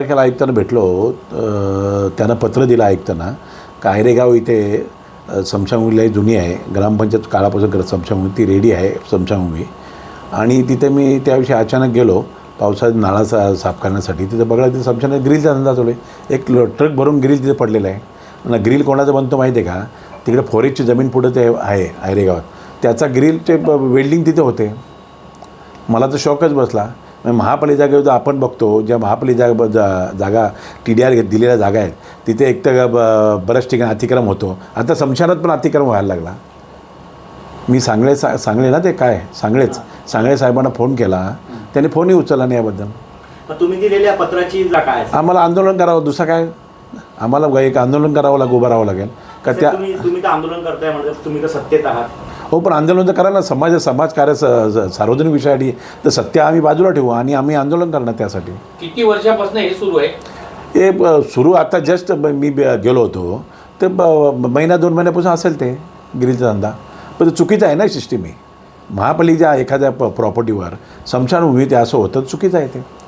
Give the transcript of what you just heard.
तारखेला ऐकताना भेटलो त्यानं त्यांना पत्र दिलं ऐकताना कायरेगाव इथे अ, लई जुनी आहे ग्रामपंचायत काळापासून ग्र- स्मशानभूमी ती रेडी आहे स्मशानभूमी आणि तिथे मी त्याविषयी अचानक गेलो पावसाळ्यात नाळा सा साफ करण्यासाठी. तिथं बघा तिथे समशान ग्रिलचा धंदा चालू आहे. एक ट्रक भरून ग्रिल तिथे पडलेला आहे. ना ग्रिल कोणाचा बनतो माहिती आहे का? तिकडे फॉरेस्टची जमीन पुढं ते आहे आयरेगावात त्याचा ग्रिलचे वेल्डिंग तिथे होते. मला तर शॉकच बसला. महापालिका जागेवर आपण बघतो ज्या महापालिका जागा जा जागा टी डी आर घेत दिलेल्या जागा आहेत तिथे एक तर ब- बऱ्याच ठिकाणी अतिक्रम होतो. आता समशानात पण अतिक्रम व्हायला लागला. मी सांगळे सा सांगळे ना ते काय? सांगळेच. सांगळे साहेबांना फोन केला. त्यांनी फोनही उचलला नाही याबद्दल. तुम्ही दिलेल्या पत्राची काय? आम्हाला आंदोलन करावं दुसरं काय? आम्हाला एक आंदोलन करावं लागेल उभं राहावं लागेल. का त्या तुम्ही आंदोलन करताय म्हणजे तुम्ही तर सत्तेत आहात. हो पण आंदोलन तर करा ना. समाज समाजकार्य सार्वजनिक विषयासाठी. तर सत्य आम्ही बाजूला ठेवू आणि आम्ही आंदोलन करणार त्यासाठी. किती वर्षापासून हे सुरू आहे? हे सुरू आता जस्ट मी गेलो होतो. ते ब- महिना दोन महिन्यापासून असेल ते ग्रिलचा धंदा. पण ते चुकीचं आहे ना सिस्टीम ही. महापालिकेच्या एखाद्या प प्रॉपर्टीवर स्मशानभूमी ते असं होतं चुकीचं आहे ते.